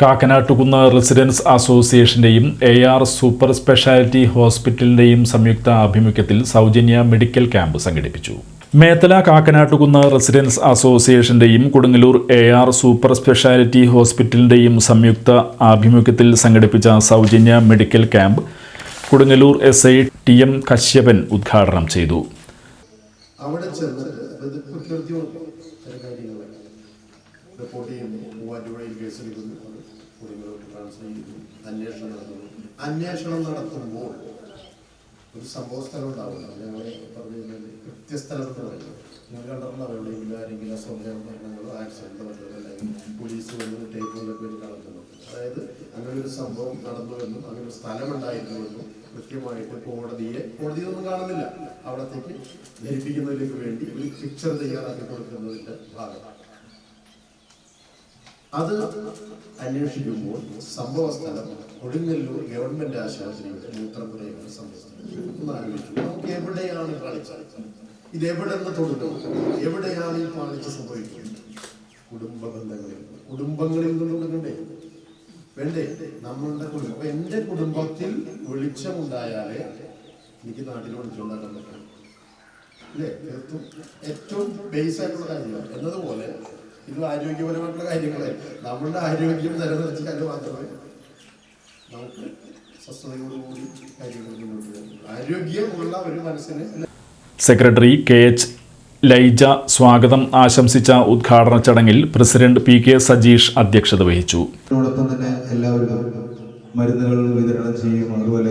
കാക്കനാട്ടുകുന്ന് residence അസോസിയേഷന്റെയും A R super speciality ഹോസ്പിറ്റലിന്റെയും സംയുക്ത ആഭിമുഖ്യത്തിൽ സൗജന്യ മെഡിക്കൽ ക്യാമ്പ് സംഘടിപ്പിച്ചു. Methala Kakkanattukunnu residence അസോസിയേഷന്റെയും Kodungallur A R super speciality ഹോസ്പിറ്റലിന്റെയും സംയുക്ത ആഭിമുഖ്യത്തിൽ സംഘടിപ്പിച്ച സൗജന്യ medical camp Kodungallur S I T M Kashyapan ഉദ്ഘാടനം ചെയ്തു. അവിടെ റിപ്പോർട്ട് ചെയ്യുന്നു. മൂവാറ്റുപുഴയിൽ കേസെടുക്കുന്നു അന്വേഷണം നടത്തുന്നു. അന്വേഷണം നടത്തുമ്പോൾ ഒരു സംഭവ സ്ഥലം ഉണ്ടാവില്ല ഞങ്ങൾ പറഞ്ഞാൽ കൃത്യസ്ഥലത്ത് പറയുന്നത് നിങ്ങൾ കണ്ടിട്ടുണ്ടാവും എവിടെയെങ്കിലും ആരെങ്കിലും മരണങ്ങളോ ആക്സിഡന്റ് വല്ലതോ അല്ലെങ്കിൽ പോലീസ് വന്ന് ടേപ്പ് കൊണ്ടൊക്കെ വേണ്ടി നടത്തുന്നു അതായത് അങ്ങനെ ഒരു സംഭവം നടന്നുവെന്നും അങ്ങനെ ഒരു സ്ഥലം ഉണ്ടായിരുന്നുവെന്നും കൃത്യമായിട്ട് കോടതിയെ കോടതിയൊന്നും കാണുന്നില്ല. അവിടത്തേക്ക് ധരിപ്പിക്കുന്നതിലേക്ക് വേണ്ടി ഒരു പിക്ചർ തയ്യാറാക്കി കൊടുക്കുന്നതിന്റെ ഭാഗം അത് അന്വേഷിക്കുമ്പോൾ സംഭവ സ്ഥലം ഗവൺമെന്റ് ആശുപത്രിയുടെ മൂത്രപ്പുരയാണ് സംഭവം നമുക്ക് എവിടെയാണ് കാണിച്ചത്? ഇത് എവിടെ നിന്ന് തുടങ്ങും എവിടെയാണ് ഈ പാളിച്ച സംഭവിക്കുന്നത്? കുടുംബ ബന്ധങ്ങളിൽ. കുടുംബങ്ങളിൽ നിന്ന് തുടങ്ങണ്ടേ വേണ്ടേ? നമ്മളുടെ കുടുംബം. എന്റെ കുടുംബത്തിൽ വെളിച്ചമുണ്ടായാലേ എനിക്ക് നാട്ടിൽ വെളിച്ചമുണ്ടാക്കാൻ പറ്റും. അല്ലേ? തീർത്തും ഏറ്റവും ബേസ് ആയിട്ടുള്ള കാര്യമാണ്. എന്നതുപോലെ ഇത് ആരോഗ്യപരമായിട്ടുള്ള കാര്യങ്ങളെ നമ്മളുടെ ആരോഗ്യം നിലനിർത്തിയാൽ മാത്രമേ നമുക്ക് സ്വസ്ഥതയോടുകൂടി കാര്യങ്ങൾ മുന്നോട്ട് ആരോഗ്യമുള്ള ഒരു മനസ്സിന് സെക്രട്ടറി കെ എച്ച് ലൈജ സ്വാഗതം ആശംസിച്ച ഉദ്ഘാടന ചടങ്ങിൽ പ്രസിഡന്റ് പി കെ സജീഷ് അധ്യക്ഷത വഹിച്ചു. തന്നെ എല്ലാവരും മരുന്നുകൾ വിതരണം ചെയ്യും. അതുപോലെ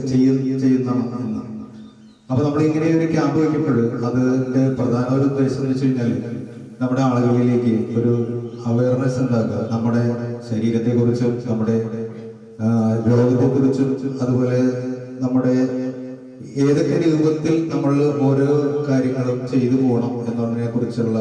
ഒക്കെ ചെയ്യുന്ന ചെയ്യുന്ന ഒന്നാണ്. അപ്പൊ നമ്മൾ ഇങ്ങനെ ഒരു ക്യാമ്പ് വയ്ക്കുമ്പോൾ അതിന്റെ പ്രധാന ഒരു ഉദ്ദേശം എന്ന് വെച്ച് കഴിഞ്ഞാൽ നമ്മുടെ ആളുകളിലേക്ക് ഒരു അവയർനെസ് ഉണ്ടാക്കുക നമ്മുടെ ശരീരത്തെ കുറിച്ചും നമ്മുടെ രോഗത്തെ കുറിച്ചും അതുപോലെ നമ്മുടെ ഏതൊക്കെ രൂപത്തിൽ നമ്മൾ ഓരോ കാര്യങ്ങളും ചെയ്തു പോകണം എന്നതിനെ കുറിച്ചുള്ള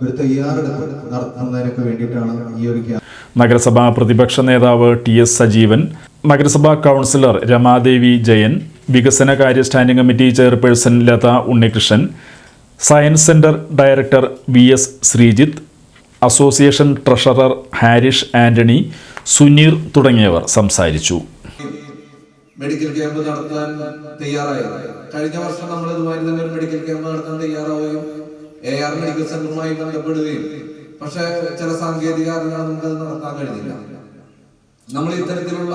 ഒരു തയ്യാറെടുപ്പ് നടത്തുന്നതിനൊക്കെ വേണ്ടിയിട്ടാണ് ഈ ഒരു ക്യാമ്പ് നഗരസഭാ പ്രതിപക്ഷ നേതാവ് ടി എസ് സജീവൻ നഗരസഭാ കൗൺസിലർ രമാദേവി ജയൻ വികസന കാര്യ standing committee chairperson Latha Unnikrishnan science centre director V S Sreejith association treasurer Harish Antony Suneer തുടങ്ങിയവർ സംസാരിച്ചു. മെഡിക്കൽ ക്യാമ്പ് നടത്താൻ തയ്യാറായി. കഴിഞ്ഞ വർഷം നമ്മൾ ഇതുമായി തന്നെ ഒരു മെഡിക്കൽ ക്യാമ്പ് നടത്താൻ തയ്യാറാവുകയും എ ആർ മെഡിക്കൽ സെന്ററുമായി ബന്ധപ്പെടുകയും പക്ഷെ ചില സാങ്കേതിക കാരണങ്ങൾ നമുക്കത് നടത്താൻ കഴിഞ്ഞില്ല. നമ്മൾ ഇത്തരത്തിലുള്ള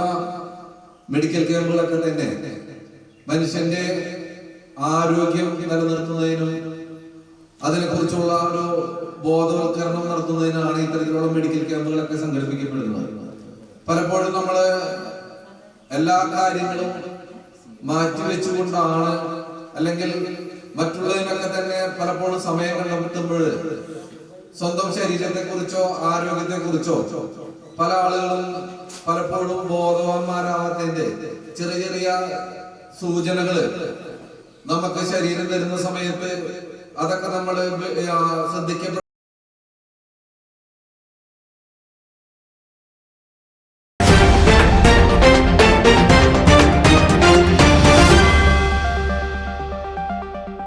മെഡിക്കൽ ക്യാമ്പുകളൊക്കെ തന്നെ മനുഷ്യന്റെ ആരോഗ്യം നിലനിർത്തുന്നതിനും അതിനെക്കുറിച്ചുള്ള ഒരു ബോധവൽക്കരണം നടത്തുന്നതിനാണ് ഇത്തരത്തിലുള്ള മെഡിക്കൽ ക്യാമ്പുകളൊക്കെ സംഘടിപ്പിക്കപ്പെടുന്നത്. പലപ്പോഴും നമ്മൾ എല്ലാ കാര്യങ്ങളും മാറ്റിവെച്ചുകൊണ്ടാണ് അല്ലെങ്കിൽ മറ്റുള്ളതിനൊക്കെ തന്നെ പലപ്പോഴും സമയം കണ്ടെത്തുമ്പോൾ സ്വന്തം ശരീരത്തെ കുറിച്ചോ ആരോഗ്യത്തെ കുറിച്ചോ പല ആളുകളും പലപ്പോഴും ബോധവാന്മാരാവാത്തതിന്റെ ചെറിയ ചെറിയ സൂചനകൾ നമുക്ക് ശരീരം തരുന്ന സമയത്ത് അതൊക്കെ നമ്മൾ ശ്രദ്ധിക്കപ്പെടും.